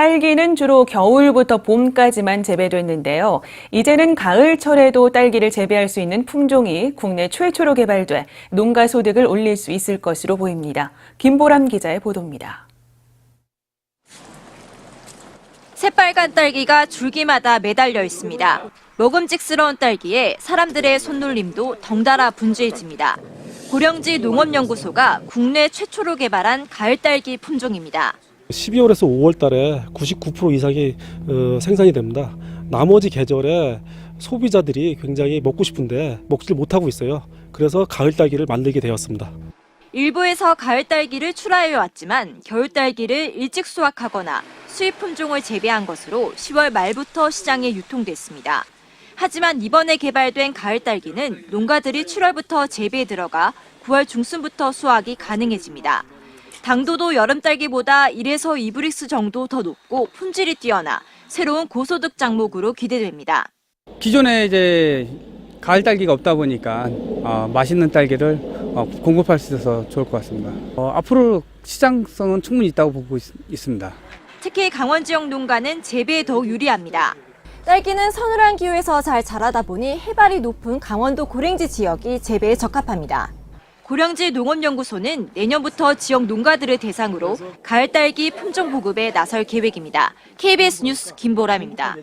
딸기는 주로 겨울부터 봄까지만 재배됐는데요. 이제는 가을철에도 딸기를 재배할 수 있는 품종이 국내 최초로 개발돼 농가 소득을 올릴 수 있을 것으로 보입니다. 김보람 기자의 보도입니다. 새빨간 딸기가 줄기마다 매달려 있습니다. 먹음직스러운 딸기에 사람들의 손놀림도 덩달아 분주해집니다. 고령지 농업연구소가 국내 최초로 개발한 가을 딸기 품종입니다. 12월에서 5월 달에 99% 이상이 어, 생산이 됩니다. 나머지 계절에 소비자들이 굉장히 먹고 싶은데 먹지를 못하고 있어요. 그래서 가을 딸기를 만들게 되었습니다. 일부에서 가을 딸기를 출하해 왔지만 겨울 딸기를 일찍 수확하거나 수입 품종을 재배한 것으로 10월 말부터 시장에 유통됐습니다. 하지만 이번에 개발된 가을 딸기는 농가들이 7월부터 재배에 들어가 9월 중순부터 수확이 가능해집니다. 당도도 여름 딸기보다 1에서 2브릭스 정도 더 높고 품질이 뛰어나 새로운 고소득 작목으로 기대됩니다. 기존에 이제 가을 딸기가 없다 보니까 어, 맛있는 딸기를 어, 공급할 수 있어서 좋을 것 같습니다. 어, 앞으로 시장성은 충분히 있다고 보고 있, 있습니다. 특히 강원 지역 농가는 재배에 더욱 유리합니다. 딸기는 서늘한 기후에서 잘 자라다 보니 해발이 높은 강원도 고랭지 지역이 재배에 적합합니다. 고령지 농업연구소는 내년부터 지역 농가들을 대상으로 가을 딸기 품종 보급에 나설 계획입니다. KBS 뉴스 김보람입니다.